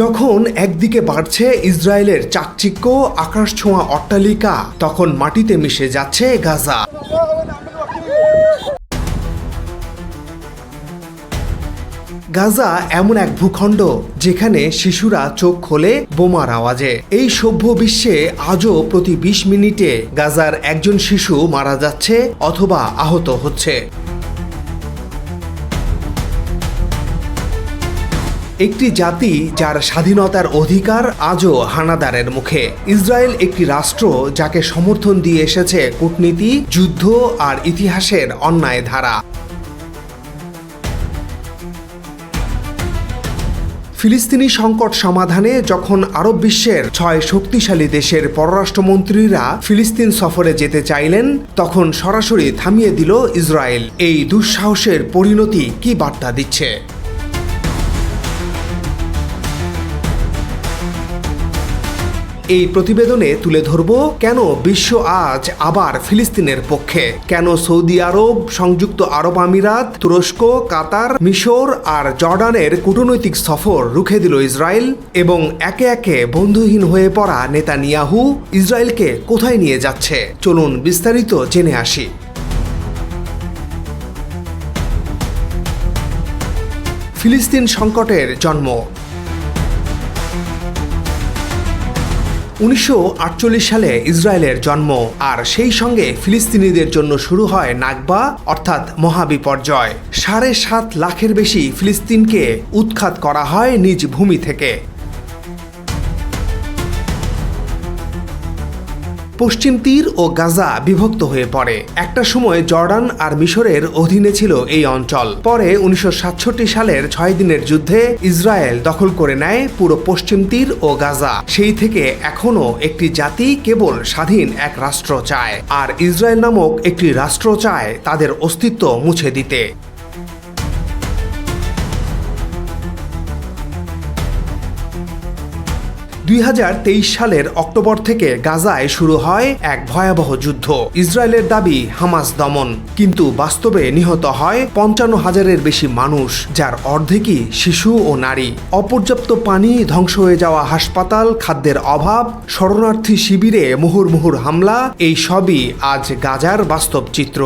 যখন একদিকে বাড়ছে ইসরায়েলের চাকচিক্য, আকাশ ছোঁয়া অট্টালিকা, তখন মাটিতে মিশে যাচ্ছে গাজা। গাজা এমন এক ভূখণ্ড যেখানে শিশুরা চোখ খোলে বোমার আওয়াজে। এই সভ্য বিশ্বে আজও প্রতি বিশ মিনিটে গাজার একজন শিশু মারা যাচ্ছে অথবা আহত হচ্ছে। একটি জাতি যার স্বাধীনতার অধিকার আজও হানাদারের মুখে। ইসরায়েল একটি রাষ্ট্র যাকে সমর্থন দিয়ে এসেছে কূটনীতি, যুদ্ধ আর ইতিহাসের অন্যায় ধারা। ফিলিস্তিনি সংকট সমাধানে যখন আরব বিশ্বের ছয় শক্তিশালী দেশের পররাষ্ট্রমন্ত্রীরা ফিলিস্তিন সফরে যেতে চাইলেন, তখন সরাসরি থামিয়ে দিল ইসরায়েল। এই দুঃসাহসের পরিণতি কি বার্তা দিচ্ছে? এই প্রতিবেদনে তুলে ধরব কেন বিশ্ব আজ আবার ফিলিস্তিনের পক্ষে? কেন সৌদি আরব, সংযুক্ত আরব আমিরাত, তুরস্ক, কাতার, মিশর আর জর্ডানের কূটনৈতিক সফর রুখে দিল ইসরায়েল এবং একে একে বন্ধুহীন হয়ে পড়া নেতানিয়াহু ইসরায়েলকে কোথায় নিয়ে যাচ্ছে? চলুন বিস্তারিত জেনে আসি। ফিলিস্তিন সংকটের জন্ম। উনিশশো আটচল্লিশ সালে ইসরায়েলের জন্ম, আর সেই সঙ্গে ফিলিস্তিনিদের জন্য শুরু হয় নাগবা অর্থাৎ মহাবিপর্যয়। সাড়ে সাত লাখের বেশি ফিলিস্তিনকে উৎখাত করা হয় নিজ ভূমি থেকে। পশ্চিম তীর ও গাজা বিভক্ত হয়ে পড়ে। একটা সময় জর্ডান আর মিশরের অধীনে ছিল এই অঞ্চল। পরে উনিশশো সাতষট্টি সালের ছয় দিনের যুদ্ধে ইসরায়েল দখল করে নেয় পুরো পশ্চিম তীর ও গাজা। সেই থেকে এখনও একটি জাতি কেবল স্বাধীন এক রাষ্ট্র চায়, আর ইসরায়েল নামক একটি রাষ্ট্র চায় তাদের অস্তিত্ব মুছে দিতে। দুই হাজার তেইশ সালের অক্টোবর থেকে গাজায় শুরু হয় এক ভয়াবহ যুদ্ধ। ইসরায়েলের দাবি, হামাস দমন। কিন্তু বাস্তবে নিহত হয় পঞ্চান্ন হাজারের বেশি মানুষ, যার অর্ধেকই শিশু ও নারী। অপর্যাপ্ত পানি, ধ্বংস হয়ে যাওয়া হাসপাতাল, খাদ্যের অভাব, শরণার্থী শিবিরে মুহুর্মুহুর হামলা, এই সবই আজ গাজার বাস্তব চিত্র।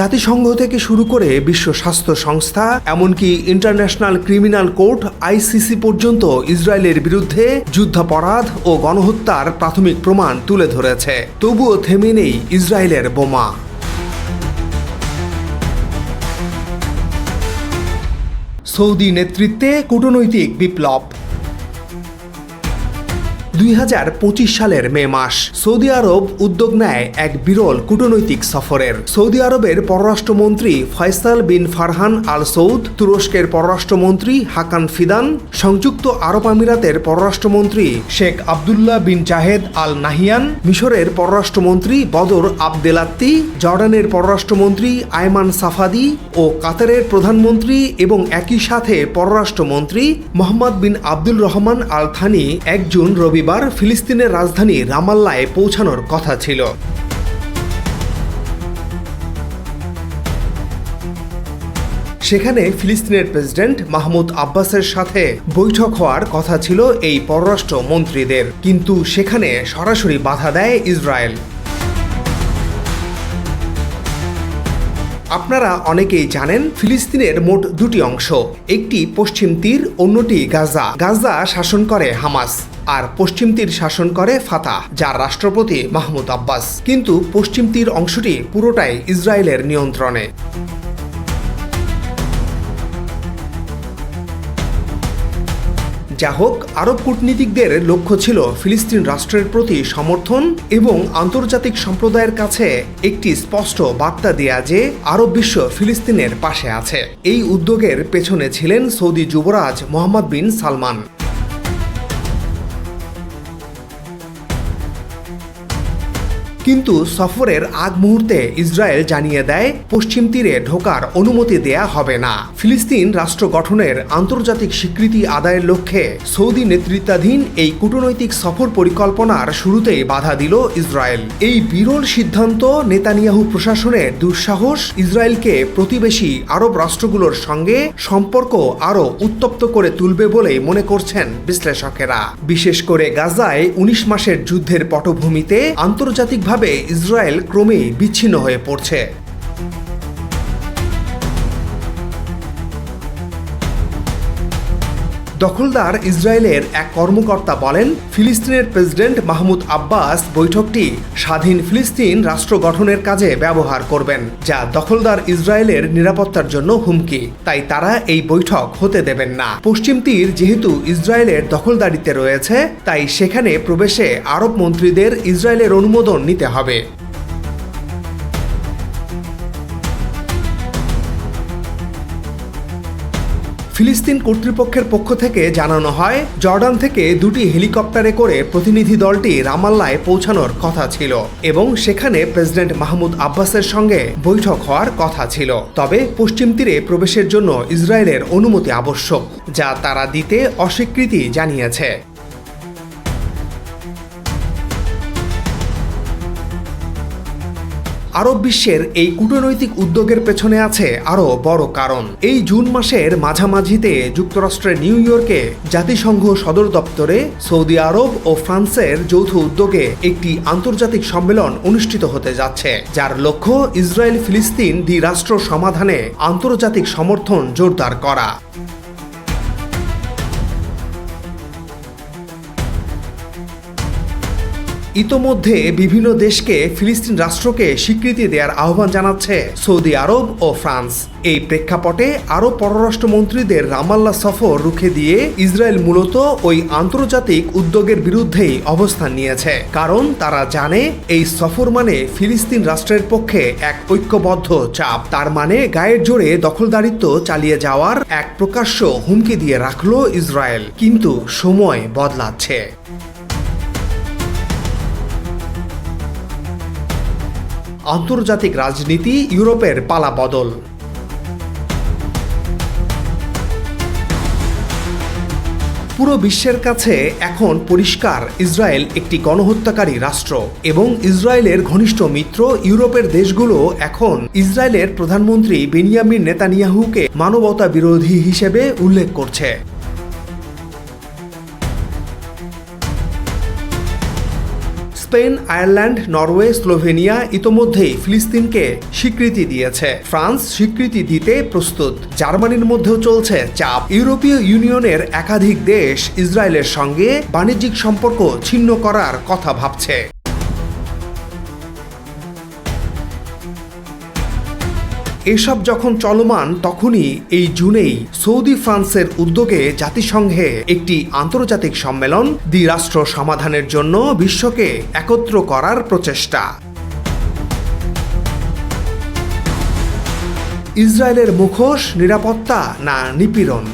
জাতিসংঘ থেকে শুরু করে বিশ্ব স্বাস্থ্য সংস্থা, এমনকি ইন্টারন্যাশনাল ক্রিমিনাল কোর্ট, আইসিসি পর্যন্ত ইসরায়েলের বিরুদ্ধে যুদ্ধাপরাধ ও গণহত্যার প্রাথমিক প্রমাণ তুলে ধরেছে। তবুও থেমে নেই ইসরায়েলের বোমা। সৌদি নেতৃত্বে কূটনৈতিক বিপ্লব। দুই হাজার পঁচিশ সালের মে মাস, সৌদি আরব উদ্যোগ নেয় এক বিরল কূটনৈতিক সফরের। সৌদি আরবের পররাষ্ট্রমন্ত্রী ফয়সাল বিন ফারহান আল সৌদ, তুরস্কের পররাষ্ট্রমন্ত্রী হাকান ফিদান, সংযুক্ত আরব আমিরাতের পররাষ্ট্রমন্ত্রী শেখ আবদুল্লাহ বিন জাহেদ আল নাহিয়ান, মিশরের পররাষ্ট্রমন্ত্রী বদর আবদেলাত্তি, জর্ডানের পররাষ্ট্রমন্ত্রী আয়মান সাফাদি ও কাতারের প্রধানমন্ত্রী এবং একই সাথে পররাষ্ট্রমন্ত্রী Mohammed bin Abdul Rahman Al Thani এক জুন রবিবার। ফিলিস্তিনের রাজধানী রামাল্লায় পৌঁছানোর কথা ছিল। সেখানে ফিলিস্তিনের প্রেসিডেন্ট মাহমুদ আব্বাসের সাথে বৈঠক হওয়ার কথা ছিল এই পররাষ্ট্র মন্ত্রীদের কিন্তু সেখানে সরাসরি বাধা দেয় ইসরায়েল। আপনারা অনেকেই জানেন ফিলিস্তিনের মোট দুটি অংশ, একটি পশ্চিম তীর, অন্যটি গাজা। গাজা শাসন করে হামাস। আর পশ্চিম তীর শাসন করে ফাতা, যার রাষ্ট্রপতি মাহমুদ আব্বাস। কিন্তু পশ্চিম তীর অংশটি পুরোটাই ইসরায়েলের নিয়ন্ত্রণে। যা হোক, আরব কূটনীতিকদের লক্ষ্য ছিল ফিলিস্তিন রাষ্ট্রের প্রতি সমর্থন এবং আন্তর্জাতিক সম্প্রদায়ের কাছে একটি স্পষ্ট বার্তা দেয়া যে, আরব বিশ্ব ফিলিস্তিনের পাশে আছে। এই উদ্যোগের পেছনে ছিলেন সৌদি যুবরাজ মোহাম্মদ বিন সালমান। কিন্তু সফরের আগ মুহূর্তে ইসরায়েল জানিয়ে দেয়, পশ্চিম তীরে ঢোকার অনুমতি দেয়া হবে না। ফিলিস্তিন রাষ্ট্র গঠনের আন্তর্জাতিক স্বীকৃতি আদায়ের লক্ষ্যে সৌদি নেতৃত্বাধীন এই কূটনৈতিক সফর পরিকল্পনার শুরুতেই বাধা দিল ইসরায়েল। এই বিরল সিদ্ধান্ত নেতানিয়াহু প্রশাসনের দুঃসাহস, ইসরায়েলকে প্রতিবেশী আরব রাষ্ট্রগুলোর সঙ্গে সম্পর্ক আরও উত্তপ্ত করে তুলবে বলেই মনে করছেন বিশ্লেষকেরা। বিশেষ করে গাজায় উনিশ মাসের যুদ্ধের পটভূমিতে আন্তর্জাতিকভাবে ইসরায়েল ক্রমেই বিচ্ছিন্ন হয়ে পড়ছে। দখলদার ইসরায়েলের এক কর্মকর্তা বলেন, ফিলিস্তিনের প্রেসিডেন্ট মাহমুদ আব্বাস বৈঠকটি স্বাধীন ফিলিস্তিন রাষ্ট্র গঠনের কাজে ব্যবহার করবেন, যা দখলদার ইসরায়েলের নিরাপত্তার জন্য হুমকি। তাই তারা এই বৈঠক হতে দেবেন না। পশ্চিম তীর যেহেতু ইসরায়েলের দখলদারিতে রয়েছে, তাই সেখানে প্রবেশে আরব মন্ত্রীদের ইসরায়েলের অনুমোদন নিতে হবে। ফিলিস্তিন কর্তৃপক্ষের পক্ষ থেকে জানানো হয়, জর্ডান থেকে দুটি হেলিকপ্টারে করে প্রতিনিধি দলটি রামাল্লায় পৌঁছানোর কথা ছিল এবং সেখানে প্রেসিডেন্ট মাহমুদ আব্বাসের সঙ্গে বৈঠক হওয়ার কথা ছিল। তবে পশ্চিম তীরে প্রবেশের জন্য ইসরায়েলের অনুমতি আবশ্যক, যা তারা দিতে অস্বীকৃতি জানিয়েছে। আরব বিশ্বের এই কূটনৈতিক উদ্যোগের পেছনে আছে আরও বড় কারণ। এই জুন মাসের মাঝামাঝিতে যুক্তরাষ্ট্রের নিউ ইয়র্কে জাতিসংঘ সদর দপ্তরে সৌদি আরব ও ফ্রান্সের যৌথ উদ্যোগে একটি আন্তর্জাতিক সম্মেলন অনুষ্ঠিত হতে যাচ্ছে, যার লক্ষ্য ইসরায়েল ফিলিস্তিন দ্বিরাষ্ট্র সমাধানে আন্তর্জাতিক সমর্থন জোরদার করা। ইতোমধ্যে বিভিন্ন দেশকে ফিলিস্তিন রাষ্ট্রকে স্বীকৃতি দেওয়ার আহ্বান জানাচ্ছে সৌদি আরব ও ফ্রান্স। এই প্রেক্ষাপটে আরব পররাষ্ট্রমন্ত্রীদের রামাল্লা সফর রুখে দিয়ে ইসরায়েল মূলত ওই আন্তর্জাতিক উদ্যোগের বিরুদ্ধেই অবস্থান নিয়েছে। কারণ তারা জানে এই সফর মানে ফিলিস্তিন রাষ্ট্রের পক্ষে এক ঐক্যবদ্ধ চাপ। তার মানে গায়ের জোরে দখলদারিত্ব চালিয়ে যাওয়ার এক প্রকাশ্য হুমকি দিয়ে রাখল ইসরায়েল। কিন্তু সময় বদলাচ্ছে। আন্তর্জাতিক রাজনীতি ইউরোপের পালা বদল। পুরো বিশ্বের কাছে এখন পরিষ্কার ইসরায়েল একটি গণহত্যাকারী রাষ্ট্র এবং ইসরায়েলের ঘনিষ্ঠ মিত্র ইউরোপের দেশগুলো এখন ইসরায়েলের প্রধানমন্ত্রী বেনিয়ামিন নেতানিয়াহুকে মানবতা বিরোধী হিসেবে উল্লেখ করছে। স্পেন, আয়ারল্যান্ড, নরওয়ে, স্লোভেনিয়া ইতোমধ্যেই ফিলিস্তিনকে স্বীকৃতি দিয়েছে। ফ্রান্স স্বীকৃতি দিতে প্রস্তুত। জার্মানির মধ্যেও চলছে চাপ। ইউরোপীয় ইউনিয়নের একাধিক দেশ ইসরায়েলের সঙ্গে বাণিজ্যিক সম্পর্ক ছিন্ন করার কথা ভাবছে। এসব যখন চলমান, তখনই এই জুনেই সৌদি ফ্রান্সের উদ্যোগে জাতিসংঘে একটি আন্তর্জাতিক সম্মেলন দ্বিরাষ্ট্র সমাধানের জন্য বিশ্বকে একত্র করার প্রচেষ্টা। ইসরায়েলের মুখোশ, নিরাপত্তা না নিপীড়ন?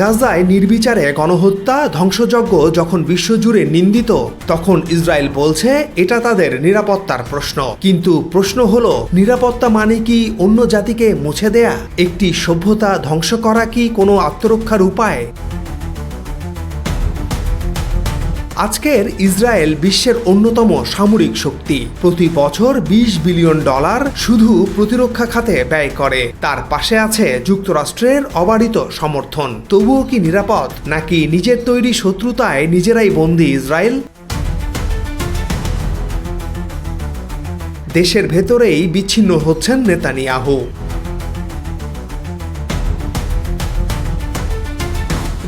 গাজায় নির্বিচারে গণহত্যা, ধ্বংসযজ্ঞ যখন বিশ্বজুড়ে নিন্দিত, তখন ইসরায়েল বলছে এটা তাদের নিরাপত্তার প্রশ্ন। কিন্তু প্রশ্ন হল, নিরাপত্তা মানে কি অন্য জাতিকে মুছে দেয়া? একটি সভ্যতা ধ্বংস করা কি কোনো আত্মরক্ষার উপায়? আজকের ইসরায়েল বিশ্বের অন্যতম সামরিক শক্তি। প্রতি বছর ২০ বিলিয়ন ডলার শুধু প্রতিরক্ষা খাতে ব্যয় করে। তার পাশে আছে যুক্তরাষ্ট্রের অবারিত সমর্থন। তবুও কি নিরাপদ, নাকি নিজের তৈরি শত্রুতায় নিজেরাই বন্দী ইসরায়েল? দেশের ভেতরেই বিচ্ছিন্ন হচ্ছেন নেতানিয়াহু।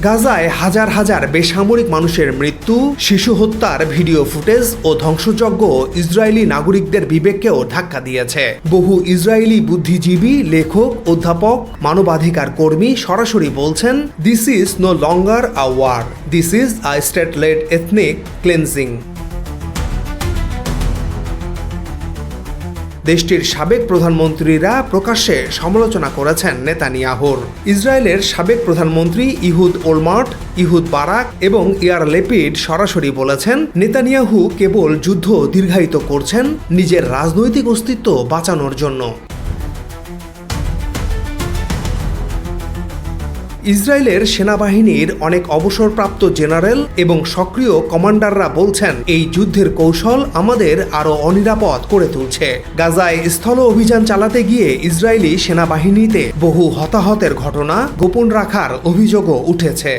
গাজায় হাজার হাজার বেসামরিক মানুষের মৃত্যু, শিশু হত্যার ভিডিও ফুটেজ ও ধ্বংসযজ্ঞ ইসরায়েলি নাগরিকদের বিবেককেও ধাক্কা দিয়েছে। বহু ইসরায়েলি বুদ্ধিজীবী, লেখক, অধ্যাপক, মানবাধিকার কর্মী সরাসরি বলছেন this is no longer a war this is a state led ethnic cleansing দেশটির সাবেক প্রধানমন্ত্রীরা প্রকাশ্যে সমালোচনা করেছেন নেতানিয়াহুর। ইসরায়েলের সাবেক প্রধানমন্ত্রী ইহুদ ওলমার্ট, ইহুদ বারাক এবং ইয়ার লেপিড সরাসরি বলেছেন, নেতানিয়াহু কেবল যুদ্ধ দীর্ঘায়িত করছেন নিজের রাজনৈতিক অস্তিত্ব বাঁচানোর জন্য। ইসরায়েলের সেনাবাহিনীর অনেক অবসরপ্রাপ্ত জেনারেল এবং সক্রিয় কমান্ডাররা বলছেন, এই যুদ্ধের কৌশল আমাদের আরও অনিরাপদ করে তুলছে। গাজায় স্থল অভিযান চালাতে গিয়ে ইসরায়েলি সেনাবাহিনীতে বহু হতাহতের ঘটনা গোপন রাখার অভিযোগও উঠেছে।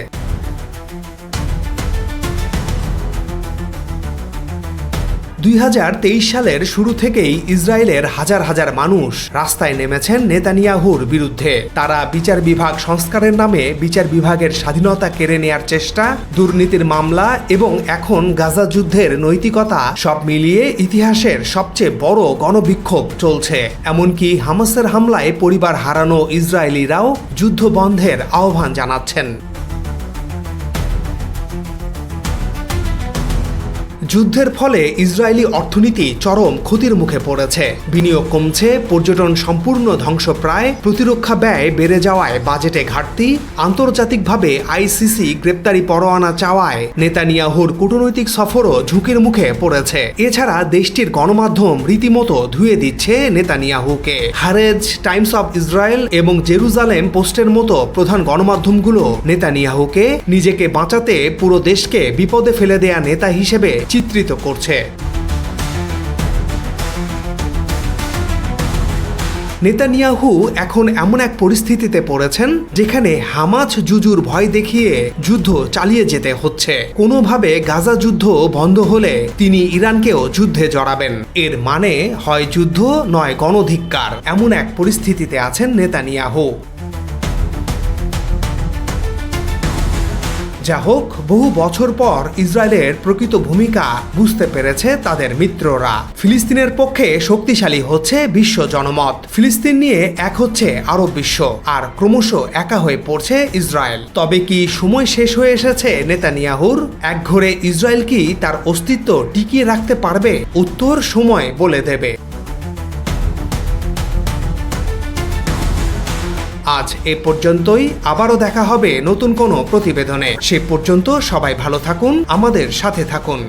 দুই হাজার তেইশ সালের শুরু থেকেই ইসরায়েলের হাজার হাজার মানুষ রাস্তায় নেমেছেন নেতানিয়াহুর বিরুদ্ধে। তারা বিচার বিভাগ সংস্কারের নামে বিচার বিভাগের স্বাধীনতা কেড়ে নেয়ার চেষ্টা, দুর্নীতির মামলা এবং এখন গাজা যুদ্ধের নৈতিকতা সব মিলিয়ে ইতিহাসের সবচেয়ে বড় গণবিক্ষোভ চলছে। এমনকি হামাসের হামলায় পরিবার হারানো ইসরায়েলিরাও যুদ্ধ বন্ধের আহ্বান জানাচ্ছেন। যুদ্ধের ফলে ইসরায়েলি অর্থনীতি চরম ক্ষতির মুখে পড়েছে। বিনিয়োগ কমছে, পর্যটন সম্পূর্ণ ধ্বংসপ্রায়, প্রতিরক্ষা ব্যয় বেড়ে যাওয়ায় বাজেটে ঘাটতি, আন্তর্জাতিকভাবে আইসিসি গ্রেপ্তারি পরোয়ানা চাওয়ায় নেতানিয়াহুর কূটনৈতিক সফরও ঝুঁকির মুখে পড়েছে। এছাড়া দেশটির গণমাধ্যম রীতিমতো ধুয়ে দিচ্ছে নেতানিয়াহুকে। হারেজ, টাইমস অব ইসরায়েল এবং জেরুজালেম পোস্টের মতো প্রধান গণমাধ্যমগুলো নেতানিয়াহুকে নিজেকে বাঁচাতে পুরো দেশকে বিপদে ফেলে দেয়া নেতা হিসেবে চিত্রিত করছে। নেতানিয়াহু এখন এমন এক পরিস্থিতিতে পড়েছেন, যেখানে হামাজ জুজুর ভয় দেখিয়ে যুদ্ধ চালিয়ে যেতে হচ্ছে। কোনোভাবে গাজা যুদ্ধ বন্ধ হলে তিনি ইরানকেও যুদ্ধে জড়াবেন। এর মানে হয় যুদ্ধ নয় গণধিক্কার, এমন এক পরিস্থিতিতে আছেন নেতানিয়াহু। যা হোক, বহু বছর পর ইসরায়েলের প্রকৃত ভূমিকা বুঝতে পেরেছে তাদের মিত্ররা। ফিলিস্তিনের পক্ষে শক্তিশালী হচ্ছে বিশ্ব জনমত। ফিলিস্তিন নিয়ে এক হচ্ছে আরব বিশ্ব, আর ক্রমশ একা হয়ে পড়ছে ইসরায়েল। তবে কি সময় শেষ হয়ে এসেছে নেতানিয়াহুর? একঘরে ইসরায়েল কি তার অস্তিত্ব টিকিয়ে রাখতে পারবে? উত্তর সময় বলে দেবে। আজ এ পর্যন্তই। আবারও দেখা হবে নতুন কোনো প্রতিবেদনে। সে পর্যন্ত সবাই ভালো থাকুন, আমাদের সাথে থাকুন।